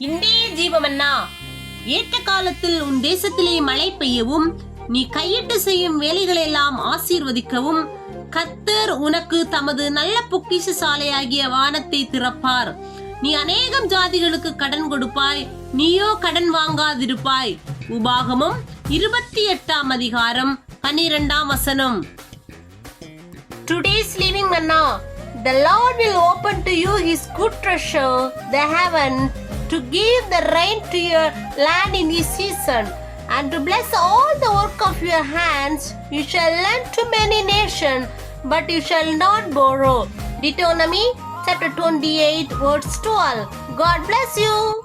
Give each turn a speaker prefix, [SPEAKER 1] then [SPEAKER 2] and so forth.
[SPEAKER 1] மன்னா ஏற்ற காலத்தில் உன் தேசத்திலே மழை பெய்யவும் நீ கையிட்டு செய்யும் வேலைகளெல்லாம் ஆசீர்வதிக்கவும் கத்தர் உனக்கு தமது நல்ல பொக்கிஷ சாலையாகிய வானத்தை திறப்பார். நீ அநேகம் ஜாதிகளுக்கு கடன் கொடுப்பாய் நீயோ கடன் வாங்காதிருப்பாய். உபாகமும் இருபத்தி எட்டாம் அதிகாரம் பன்னிரெண்டாம் வசனம். டுடேஸ் லிவிங் அண்ணா The Lord will open to you his good treasure, the heaven, to give the rain to your land in his season, and to bless all the work of your hands. You shall lend to many nations, but you shall not borrow. Deuteronomy chapter 28, verse 12. God bless you.